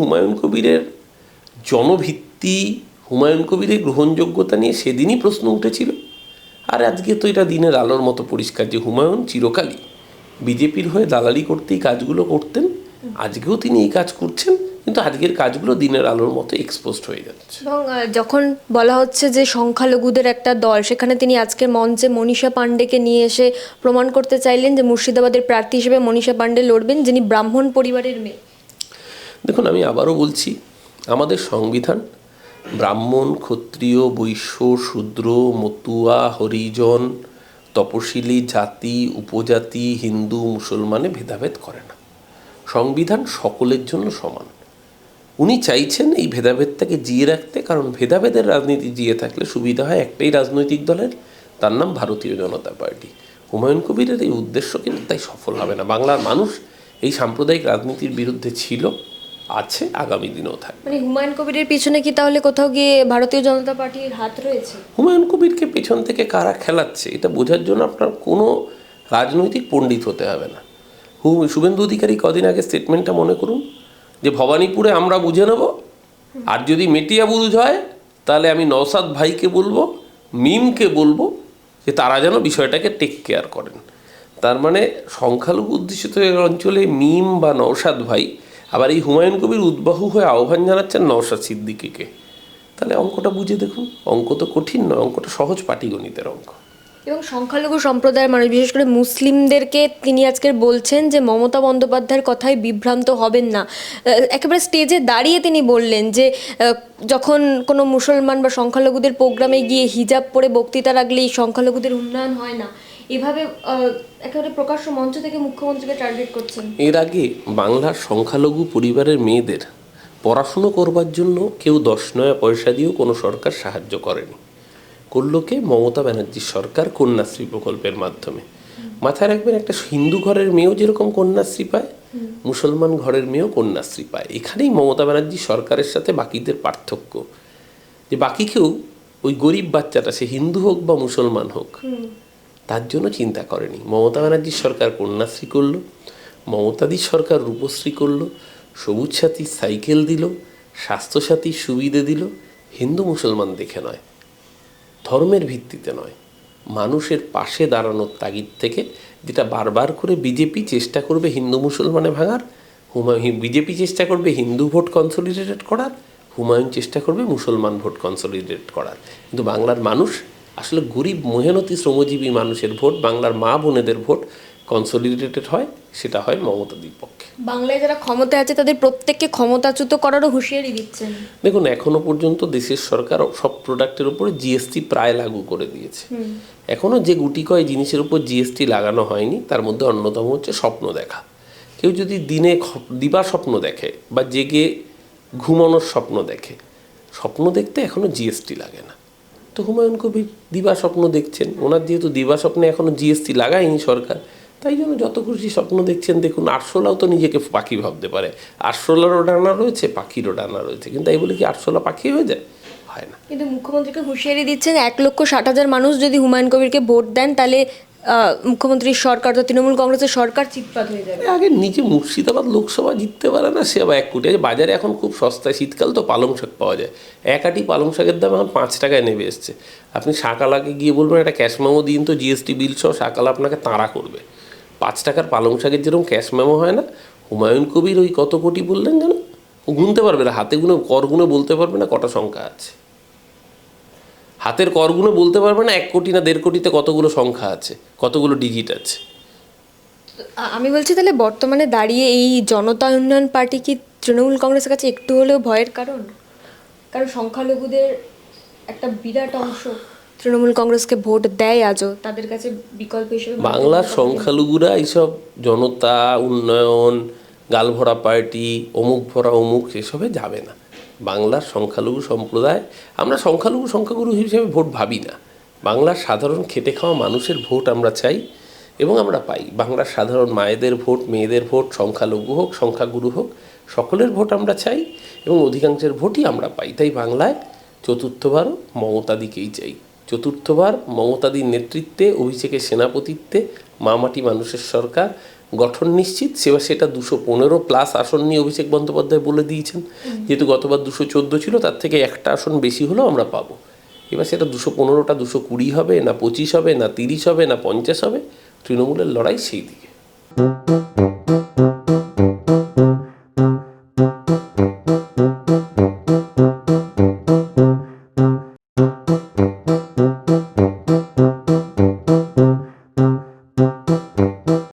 হুমায়ুন কবিরের জনভিত্তি, হুমায়ুন কবিরের গ্রহণযোগ্যতা নিয়ে সেদিনই প্রশ্ন উঠেছিল। আর আজকে তো এটা দিনের আলোর মতো পরিষ্কার যে হুমায়ুন চিরকালই বিজেপির হয়ে দালালি করতেই কাজগুলো করতেন। আজকেও তিনি এই কাজ করছেন, কিন্তু আজকের কাজগুলো দিনের আলোর মতো এক্সপোজড হয়ে যাচ্ছে। এবং যখন বলা হচ্ছে যে সংখ্যালঘুদের একটা দল, সেখানে তিনি আজকের মঞ্চে মনীষা পাণ্ডেকে নিয়ে এসে প্রমাণ করতে চাইলেন যে মুর্শিদাবাদের প্রার্থী হিসেবে মনীষা পাণ্ডে লড়বেন যিনি ব্রাহ্মণ পরিবারের মেয়ে। দেখুন, আমি আবারও বলছি, আমাদের সংবিধান ব্রাহ্মণ, ক্ষত্রিয়, বৈশ্য, শূদ্র, মতুয়া, হরিজন, তপশিলি, জাতি, উপজাতি, হিন্দু, মুসলমানে ভেদাভেদ করে না। সংবিধান সকলের জন্য সমান। উনি চাইছেন এই ভেদাভেদটাকে জিয়ে রাখতে, কারণ ভেদাভেদের রাজনীতি জিয়ে থাকলে সুবিধা হয় একটাই রাজনৈতিক দলের, তার নাম ভারতীয় জনতা পার্টি। হুমায়ুন কবিরের এই উদ্দেশ্য কিন্তু তাই সফল হবে না। বাংলার মানুষ এই সাম্প্রদায়িক রাজনীতির বিরুদ্ধে ছিল। আছে আগামী দিনেও থাকবে। মানে হুমায়ুন কবিরের পিছনে কি তাহলে কোথাও গিয়ে ভারতীয় জনতা পার্টির হাত রয়েছে? হুমায়ুন কবিরকে পেছন থেকে কারা খেলাচ্ছে এটা বোঝার জন্য আপনার কোনো রাজনৈতিক পণ্ডিত হতে হবে না। হু শুভেন্দু অধিকারী কদিন আগে স্টেটমেন্টটা মনে করুন যে ভবানীপুরে আমরা বুঝে নেব আর যদি মেটিয়া বুঝ হয় তাহলে আমি নওসাদ ভাইকে বলব মিমকে বলব যে তারা যেন বিষয়টাকে টেক কেয়ার করেন। তার মানে সংখ্যালঘু অধ্যুষিত অঞ্চলে মিম বা নওসাদ ভাই আবার এই হুমায়ুন কবির উদ্বাহু হয়ে আহ্বান জানাচ্ছেন নওশাদ সিদ্দিকিকে। তাহলে অঙ্কটা বুঝে দেখুন। অঙ্ক তো কঠিন নয়, অঙ্কটা সহজ পাটিগণিতের অঙ্ক। এবং সংখ্যালঘু সম্প্রদায়ের মানুষ, বিশেষ করে মুসলিমদেরকে তিনি আজকের বলছেন যে মমতা বন্দ্যোপাধ্যায়ের কথায় বিভ্রান্ত হবেন না। একেবারে স্টেজে দাঁড়িয়ে তিনি বললেন যে যখন কোনো মুসলমান বা সংখ্যালঘুদের প্রোগ্রামে গিয়ে হিজাব পরে বক্তৃতা রাখলে এই সংখ্যালঘুদের উন্নয়ন হয় না। এভাবে একেবারে প্রকাশ্য মঞ্চ থেকে মুখ্যমন্ত্রীকে টার্গেট করছেন। এর আগে বাংলার সংখ্যালঘু পরিবারের মেয়েদের পড়াশুনো করবার জন্য কেউ দশ নয়া পয়সা দিয়েও কোনো সরকার সাহায্য করেনি। করল কে মমতা ব্যানার্জির সরকার কন্যাশ্রী প্রকল্পের মাধ্যমে। মাথায় রাখবেন, একটা হিন্দু ঘরের মেয়েও যেরকম কন্যাশ্রী পায়, মুসলমান ঘরের মেয়েও কন্যাশ্রী পায়। এখানেই মমতা ব্যানার্জি সরকারের সাথে বাকিদের পার্থক্য। যে বাকি কেউ ওই গরিব বাচ্চাটা, সে হিন্দু হোক বা মুসলমান হোক, তার জন্য চিন্তা করেনি। মমতা ব্যানার্জির সরকার কন্যাশ্রী করল মমতাদির সরকার রূপশ্রী করল, সবুজ সাথী সাইকেল দিল স্বাস্থ্যসাথীর সুবিধে দিল, হিন্দু মুসলমান দেখে নয়। ধর্মের ভিত্তিতে নয়। মানুষের পাশে দাঁড়ানোর তাগিদ থেকে যেটা বারবার করে বিজেপি চেষ্টা করবে হিন্দু মুসলমানে ভাঙার, হুমায়ুন বিজেপি চেষ্টা করবে হিন্দু ভোট কনসলিডেটেড করার, হুমায়ুন চেষ্টা করবে মুসলমান ভোট কনসলিডেট করার। কিন্তু বাংলার মানুষ আসলে গরিব মেহনতি শ্রমজীবী মানুষের ভোট, বাংলার মা বোনেদের ভোট কনসলিডেটেড হয়, সেটা হয় মমতাদির পক্ষে বাংলায় যারা ক্ষমতায় আছে তাদের প্রত্যেককে ক্ষমতাচ্যুত করারও হুঁশিয়ারি দিচ্ছেন। দেখুন এখনও পর্যন্ত দেশের সরকার সব প্রোডাক্টের উপরে জিএসটি প্রায় লাগু করে দিয়েছে। এখনও যে গুটি কয় জিনিসের উপর জিএসটি লাগানো হয়নি তার মধ্যে অন্যতম হচ্ছে স্বপ্ন দেখা। কেউ যদি দিনে দিবা স্বপ্ন দেখে বা জেগে ঘুমানোর স্বপ্ন দেখে স্বপ্ন দেখতে এখনও জিএসটি লাগে না। তো হুমায়ুন কবির দিবা স্বপ্ন দেখছেন ওনার যেহেতু দিবা স্বপ্নে এখনও জিএসটি লাগায়নি সরকার তাই জন্য যত খুশি স্বপ্ন দেখছেন দেখুন আরশোলাও তো নিজেকে পাখি ভাবতে পারে। আরশোলারও ডানা রয়েছে পাখিরও ডানা রয়েছে। কিন্তু এই বলে কি আরশোলা পাখি হয়ে যায়? হয় না। কিন্তু মুখ্যমন্ত্রীকে হুঁশিয়ারি দিচ্ছেন এক লক্ষ ষাট হাজার মানুষ যদি হুমায়ুন কবিরকে ভোট দেন তাহলে মুখ্যমন্ত্রীর সরকার তো তৃণমূল কংগ্রেসের সরকার চিৎপাত হয়ে যাবে। আগে নিজে মুর্শিদাবাদ লোকসভা জিততে পারে না সে আবার এক কোটি। আছে বাজারে এখন খুব সস্তায় শীতকাল তো পালং শাক পাওয়া যায়। এক আটি পালং শাকের দাম এখন পাঁচ টাকায় নেমে এসছে। আপনি শাকালাকে গিয়ে বলবেন একটা ক্যাশ মেমো দিন তো জিএসটি বিল সহ শাকালা আপনাকে তাড়া করবে। পাঁচ টাকার পালং শাকের যেরকম ক্যাশ মেমো হয় না, হুমায়ুন কবির ওই কত কোটি বললেন যেন ও গুনতে পারবে না, হাতে গুনে, কর গুনে বলতে পারবে না, কটা সংখ্যা আছে। হাতের কর গুনে বলতে পারবে না, এক কোটি না দেড় কোটিতে কতগুলো সংখ্যা আছে, কতগুলো ডিজিট আছে। আমি বলছি তাহলে বর্তমানে দাঁড়িয়ে এই জনতা উন্নয়ন পার্টি কি তৃণমূল কংগ্রেসের কাছে একটু হলেও ভয়ের কারণ? কারণ সংখ্যালঘুদের একটা বিরাট অংশ তৃণমূল কংগ্রেসকে ভোট দেয় আজও তাদের কাছে বিকল্প হিসেবে বাংলার সংখ্যালঘুরা এইসব জনতা উন্নয়ন গালভরা পার্টি অমুক ভরা অমুক এসবে যাবে না। বাংলার সংখ্যালঘু সম্প্রদায় আমরা সংখ্যালঘু সংখ্যাগুরু হিসেবে ভোট ভাবি না। বাংলার সাধারণ খেটে খাওয়া মানুষের ভোট আমরা চাই এবং আমরা পাই। বাংলার সাধারণ মায়েদের ভোট মেয়েদের ভোট সংখ্যালঘু হোক সংখ্যাগুরু হোক সকলের ভোট আমরা চাই এবং অধিকাংশের ভোটই আমরা পাই। তাই বাংলায় চতুর্থবারও মমতাদিকেই চাই। চতুর্থবার মমতাদির নেতৃত্বে অভিষেকের সেনাপতিত্বে মামাটি মানুষের সরকার গঠন নিশ্চিত। সেবার সেটা দুশো পনেরো প্লাস আসন নিয়ে অভিষেক বন্দ্যোপাধ্যায় বলে দিয়েছেন। যেহেতু গতবার দুশো চোদ্দ ছিল তার থেকে একটা আসন বেশি হলেও আমরা পাবো। এবার সেটা দুশো পনেরোটা দুশো কুড়ি হবে না পঁচিশ হবে না তিরিশ হবে না পঞ্চাশ হবে তৃণমূলের লড়াই সেই দিকে।